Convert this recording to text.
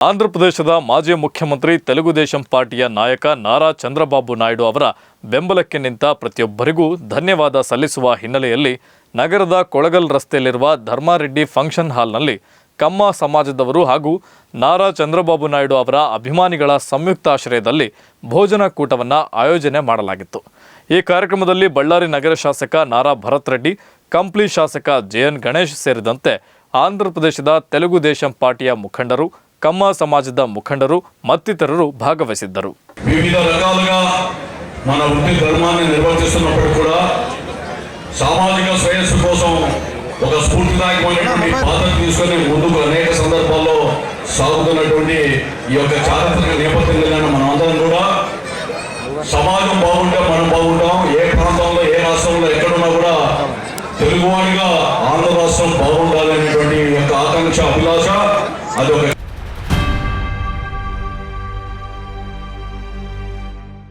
ಆಂಧ್ರಪ್ರದೇಶದ ಮಾಜಿ ಮುಖ್ಯಮಂತ್ರಿ ತೆಲುಗುದೇಶಂ ಪಾರ್ಟಿಯ ನಾಯಕ ನಾರಾ ಚಂದ್ರಬಾಬು ನಾಯ್ಡು ಅವರ ಬೆಂಬಲಕ್ಕೆ ನಿಂತ ಪ್ರತಿಯೊಬ್ಬರಿಗೂ ಧನ್ಯವಾದ ಸಲ್ಲಿಸುವ ಹಿನ್ನೆಲೆಯಲ್ಲಿ ನಗರದ ಕೊಳಗಲ್ ರಸ್ತೆಯಲ್ಲಿರುವ ಧರ್ಮಾರೆಡ್ಡಿ ಫಂಕ್ಷನ್ ಹಾಲ್ನಲ್ಲಿ ಕಮ್ಮ ಸಮಾಜದವರು ಹಾಗೂ ನಾರಾ ಚಂದ್ರಬಾಬು ನಾಯ್ಡು ಅವರ ಅಭಿಮಾನಿಗಳ ಸಂಯುಕ್ತಾಶ್ರಯದಲ್ಲಿ ಭೋಜನ ಕೂಟವನ್ನು ಆಯೋಜನೆ ಮಾಡಲಾಗಿತ್ತು. ಈ ಕಾರ್ಯಕ್ರಮದಲ್ಲಿ ಬಳ್ಳಾರಿ ನಗರ ಶಾಸಕ ನಾರಾ ಭರತ್ ರೆಡ್ಡಿ ಕಂಪ್ಲಿ ಶಾಸಕ ಜೆಎನ್ ಗಣೇಶ್ ಸೇರಿದಂತೆ ಆಂಧ್ರಪ್ರದೇಶದ ತೆಲುಗು ದೇಶಂ ಪಾರ್ಟಿಯ ಮುಖಂಡರು ಕಮ್ಮ ಸಮಾಜದ ಮುಖಂಡರು ಮತ್ತಿತರರು ಭಾಗವಹಿಸಿದ್ದರು వివిధ రకాలుగా మన వృత్తి ధర్మాన్ని నిర్వర్తిస్తున్నప్పుడు కూడా సామాజిక శ్రేయస్సు కోసం ఒక స్ఫూర్తిదాయకమైనటువంటి బాధ్యత తీసుకొని ముందుకు అనేక సందర్భాల్లో సాగుతున్నటువంటి ఈ యొక్క చారిత్రక నేపథ్యంలో మనం అందరం కూడా సమాజం బాగుంటే మనం బాగుంటాం ఏ ప్రాంతంలో ఏ రాష్ట్రంలో ఎక్కడున్నా కూడా తెలుగువాడిగా ఆంధ్ర రాష్ట్రం బాగుండాలి